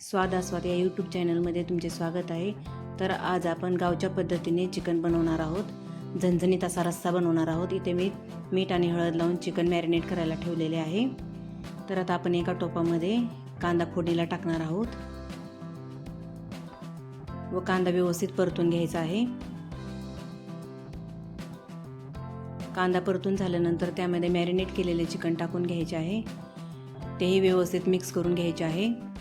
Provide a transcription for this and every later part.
स्वाद आस्वाद या यूट्यूब चॅनलमध्ये तुमचे स्वागत आहे. तर आज आपण गावच्या पद्धतीने चिकन बनवणार आहोत. झणझणीत असा रस्सा बनवणार आहोत. इथे मी मीठ आणि हळद लावून चिकन मॅरिनेट करायला ठेवलेले आहे. तर आता आपण एका टोपामध्ये कांदा फोडणीला टाकणार आहोत. व कांदा व्यवस्थित परतून घ्यायचा आहे. कांदा परतून झाल्यानंतर त्यामध्ये मॅरिनेट केलेले चिकन टाकून घ्यायचे आहे. तेही व्यवस्थित मिक्स करून घ्यायचे आहे.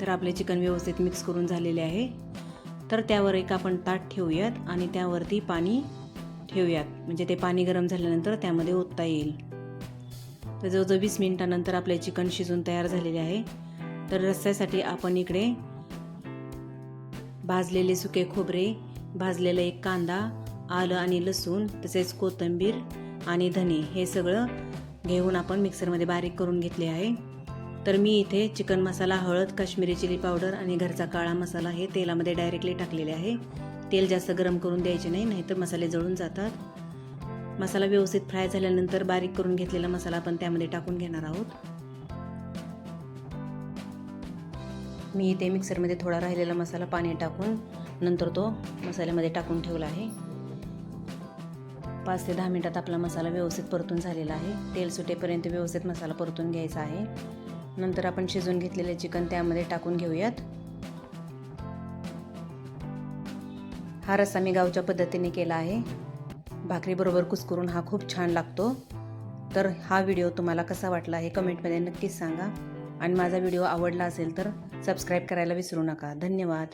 तर आपले चिकन व्यवस्थित मिक्स करून झालेले आहे. तर त्यावर एक आपण ताट ठेवूयात आणि त्यावरती पाणी ठेवूयात. म्हणजे ते पाणी गरम झाल्यानंतर त्यामध्ये ओतता येईल. तर जवळजवळ वीस मिनिटानंतर आपले चिकन शिजून तयार झालेले आहे. तर रस्स्यासाठी आपण इकडे भाजलेले सुके खोबरे भाजलेलं एक कांदा आलं आणि लसूण तसेच कोथिंबीर आणि धने हे सगळं घेऊन आपण मिक्सरमध्ये बारीक करून घेतले आहे. तर मी इथे चिकन मसाला हळद काश्मीरी चिली पावडर आणि घरचा काळा मसाला हे तेलामध्ये डायरेक्टली टाकलेले आहे. तेल जास्त गरम करून द्यायचे नाही नाहीतर मसाले जळून जातात. मसाला व्यवस्थित फ्राय झाल्यानंतर बारीक करून घेतलेला मसाला आपण त्यामध्ये टाकून घेणार आहोत. मी इथे मिक्सरमध्ये थोडा राहिलेला मसाला पाणी टाकून नंतर तो मसाल्यामध्ये टाकून ठेवला आहे. पाच ते दहा मिनटात आपला मसाला व्यवस्थित परतून झालेला आहे. तेल सुटेपर्यंत व्यवस्थित मसाला परतून घ्यायचा आहे. नंतर आपण शिजवून घेतलेले चिकन त्यामध्ये टाकून घेऊयात. हा रस्सा मी गावच्या पद्धतीने केला आहे. भाकरीबरोबर कुस्करून हा खूप छान लागतो. तर हा व्हिडिओ तुम्हाला कसा वाटला हे कमेंटमध्ये नक्कीच सांगा. आणि माझा व्हिडिओ आवडला असेल तर सबस्क्राईब करायला विसरू नका. धन्यवाद.